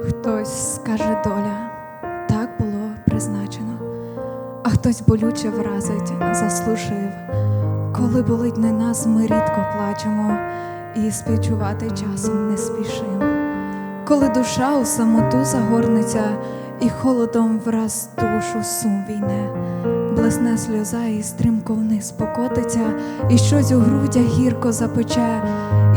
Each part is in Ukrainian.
Хтось скаже доля, так було призначено, а хтось болюче вразить, заслужив. Коли болить не нас, ми рідко плачемо і співчувати часом не спішимо. Коли душа у самоту загорнеться, і холодом враз душу сум війне, блесне сльоза і стрімко вниз покотиться, і щось у грудях гірко запече,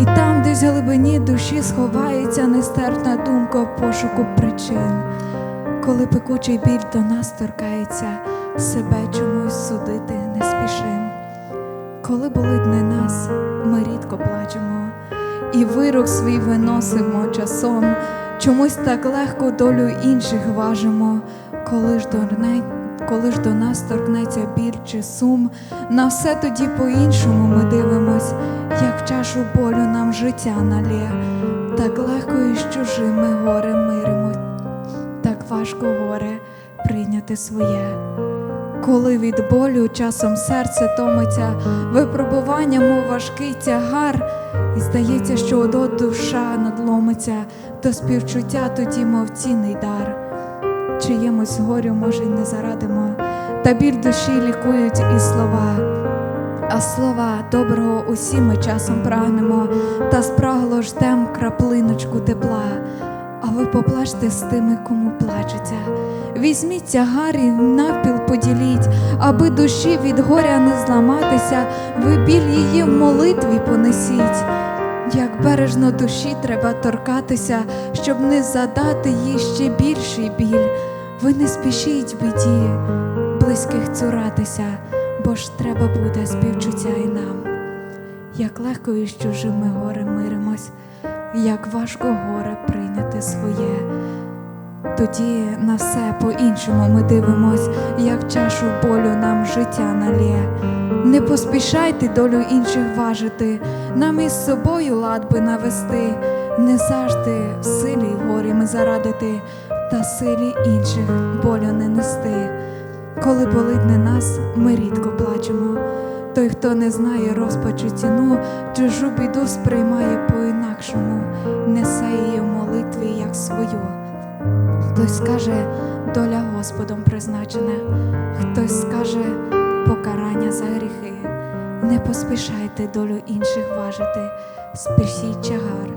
і там, десь в глибині душі сховається нестерпна думка пошуку причин. Коли пекучий біль до нас торкається, себе чомусь судити не спішим. Коли болить не нас, ми рідко плачемо, і вирок свій виносимо часом, чомусь так легко долю інших важимо, коли ж до, коли ж до нас торкнеться біль чи сум, на все тоді по-іншому ми дивимось, як чашу болю нам життя налє, так легко із чужими горе миримо, так важко горе прийняти своє. Коли від болю часом серце томиться, випробування, мов важкий тягар, і здається, що одо душа надломиться, то співчуття тоді, мов цінний дар. Чиємусь горю, може, й не зарадимо, та біль душі лікують і слова. А слова доброго усі ми часом прагнемо, та спрагло ждем краплиночку тепла. Ви поплачте з тими, кому плачеться. Візьміть тягар і навпіл поділіть, аби душі від горя не зламатися, ви біль її в молитві понесіть. Як бережно душі треба торкатися, щоб не задати їй ще більший біль. Ви не спішіть біді, близьких цуратися, бо ж треба буде співчуття і нам. Як легко із чужими горе миримось, як важко горе прийняти своє. Тоді на все по-іншому ми дивимось, як чашу болю нам життя налє. Не поспішайте долю інших важити, нам із собою лад би навести, не завжди в силі й зарадити, та силі інших болю не нести. Коли болить не нас, ми рідко плачемо. Той, хто не знає розпачу ціну, чужу біду сприймає по-інакшому, несе її свою. Хтось скаже, доля Господом призначена, хтось скаже покарання за гріхи. Не поспішайте долю інших важити, спішіть чагар,